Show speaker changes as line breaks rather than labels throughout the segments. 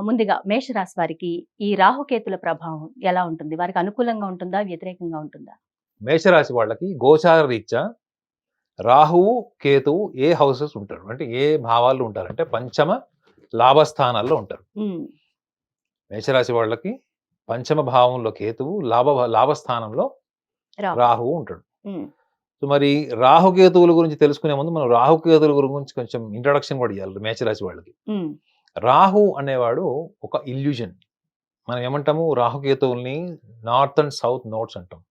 ముందుగా మేషరాశి వారికి ఈ రాహుకేతుల ప్రభావం ఎలా ఉంటుంది? వారికి అనుకూలంగా ఉంటుందా? వ్యతిరేకంగా ఉంటుందా?
మేషరాశి వాళ్ళకి గోచార రీత్యా రాహువు కేతువు ఏ హౌసెస్ ఉంటారు? అంటే ఏ భావాల్లో ఉంటారు? అంటే పంచమ లాభస్థానాల్లో ఉంటారు. మేషరాశి వాళ్ళకి పంచమ భావంలో కేతువు లాభ లాభస్థానంలో
రాహు.
రాహువు ఉంటాడు. సో మరి రాహుకేతువుల గురించి తెలుసుకునే ముందు మనం రాహుకేతువుల గురించి కొంచెం ఇంట్రడక్షన్ కూడా ఇవ్వాలి మేషరాశి వాళ్ళకి. రాహు అనేవాడు ఒక ఇల్యూజన్. మనం ఏమంటాము రాహుకేతువుల్ని నార్త్ అండ్ సౌత్ నోట్స్ అంటాం.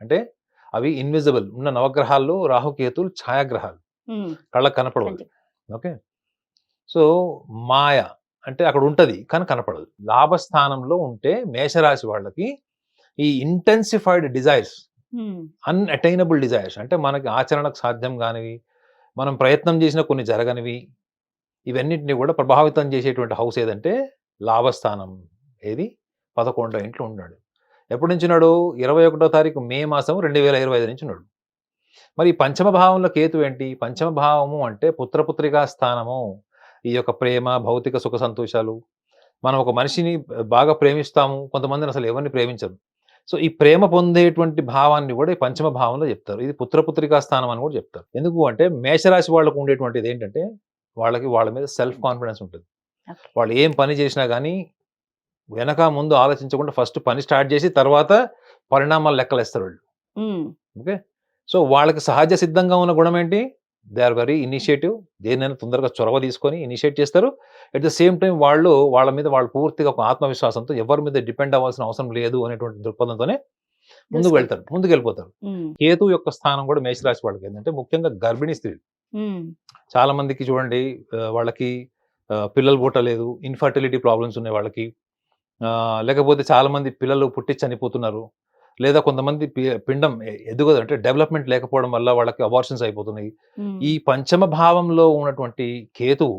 అంటే అవి ఇన్విజిబుల్ ఉన్న నవగ్రహాల్లో రాహుకేతువులు ఛాయాగ్రహాలు. కళ్ళకు కనపడవు. ఓకే? సో మాయ అంటే అక్కడ ఉంటది కానీ కనపడదు. లాభస్థానంలో ఉంటే మేషరాశి వాళ్ళకి ఈ ఇంటెన్సిఫైడ్ డిజైర్స్ అన్అటైనబుల్ డిజైర్స్ అంటే మనకి ఆచరణకు సాధ్యం కానివి మనం ప్రయత్నం చేసిన కొన్ని జరగనివి ఇవన్నిటిని కూడా ప్రభావితం చేసేటువంటి హౌస్ ఏదంటే లాభస్థానం. ఏది? పదకొండో ఇంట్లో ఉన్నాడు. ఎప్పటి నుంచి ఉన్నాడు? ఇరవై ఒకటో తారీఖు మే మాసం రెండు వేల ఇరవై ఐదు నుంచి ఉన్నాడు. మరి ఈ పంచమ భావంలో కేతు ఏంటి? పంచమ భావము అంటే పుత్రపుత్రికా స్థానము. ఈ యొక్క ప్రేమ భౌతిక సుఖ సంతోషాలు. మనం ఒక మనిషిని బాగా ప్రేమిస్తాము. కొంతమందిని అసలు ఎవరిని ప్రేమించరు. సో ఈ ప్రేమ పొందేటువంటి భావాన్ని కూడా ఈ పంచమ భావంలో చెప్తారు. ఇది పుత్రపుత్రికా స్థానం అని కూడా చెప్తారు. ఎందుకు అంటే మేషరాశి వాళ్ళకు ఉండేటువంటిది ఏంటంటే వాళ్ళకి వాళ్ళ మీద సెల్ఫ్ కాన్ఫిడెన్స్ ఉంటుంది. వాళ్ళు ఏం పని చేసినా కానీ వెనక ముందు ఆలోచించకుండా ఫస్ట్ పని స్టార్ట్ చేసి తర్వాత పరిణామాలు లెక్కలేస్తారు వాళ్ళు.
ఉమ్,
ఓకే? సో వాళ్ళకి సహజ సిద్ధంగా ఉన్న గుణం ఏంటి? They are very initiative. దేనైనా తొందరగా చొరవ తీసుకొని ఇనిషియేట్ చేస్తారు. అట్ ద సేమ్ టైం వాళ్ళు వాళ్ళ మీద వాళ్ళు పూర్తిగా ఒక ఆత్మవిశ్వాసంతో ఎవరి మీద డిపెండ్ అవ్వాల్సిన అవసరం లేదు అనేటువంటి దృక్పథంతోనే ముందుకు వెళ్తారు. ముందుకు వెళ్ళిపోతారు కేతు యొక్క స్థానం కూడా మేషరాశి వాళ్ళకి ఏంటంటే ముఖ్యంగా గర్భిణీ స్త్రీలు. చాలా మందికి చూడండి వాళ్ళకి పిల్లలు పుట్టలేదు ఇన్ఫర్టిలిటీ ప్రాబ్లమ్స్ ఉన్నాయి వాళ్ళకి. లేకపోతే చాలా మంది పిల్లలు పుట్టి చనిపోతున్నారు. లేదా కొంతమంది పిండం ఎదుగదు. అంటే డెవలప్మెంట్ లేకపోవడం వల్ల వాళ్ళకి అబార్షన్స్ అయిపోతున్నాయి. ఈ పంచమ భావంలో ఉన్నటువంటి కేతువు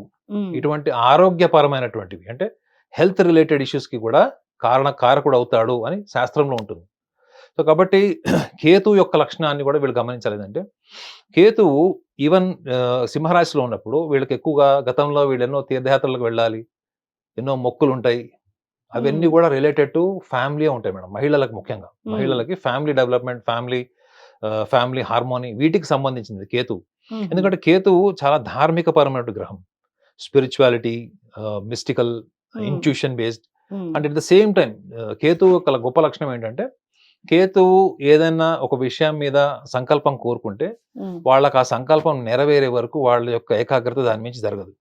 ఇటువంటి ఆరోగ్యపరమైనటువంటివి అంటే హెల్త్ రిలేటెడ్కి కూడా కారణ కారకుడు అవుతాడు అని శాస్త్రంలో ఉంటుంది. సో కాబట్టి కేతు యొక్క లక్షణాన్ని కూడా వీళ్ళు గమనించాలి ఏంటంటే కేతువు ఈవెన్ సింహరాశిలో ఉన్నప్పుడు వీళ్ళకి ఎక్కువగా గతంలో వీళ్ళు ఎన్నో తీర్థయాత్రలకు వెళ్ళాలి ఎన్నో మొక్కులు ఉంటాయి అవన్నీ. కూడా రిలేటెడ్ టు ఫ్యామిలీ ఉంటాయి మేడం మహిళలకు ముఖ్యంగా. మహిళలకి family development family family harmony వీటికి సంబంధించింది కేతు ఎందుకంటే కేతువు చాలా ధార్మిక పరమైన గ్రహం. Spirituality mystical. Intuition based. And at the same time కేతువు యొక్క గొప్ప లక్షణం ఏంటంటే కేతువు ఏదైనా ఒక విషయం మీద సంకల్పం కోరుకుంటే వాళ్ళకి ఆ సంకల్పం నెరవేరే వరకు వాళ్ళ యొక్క ఏకాగ్రత దాని మించి జరగదు.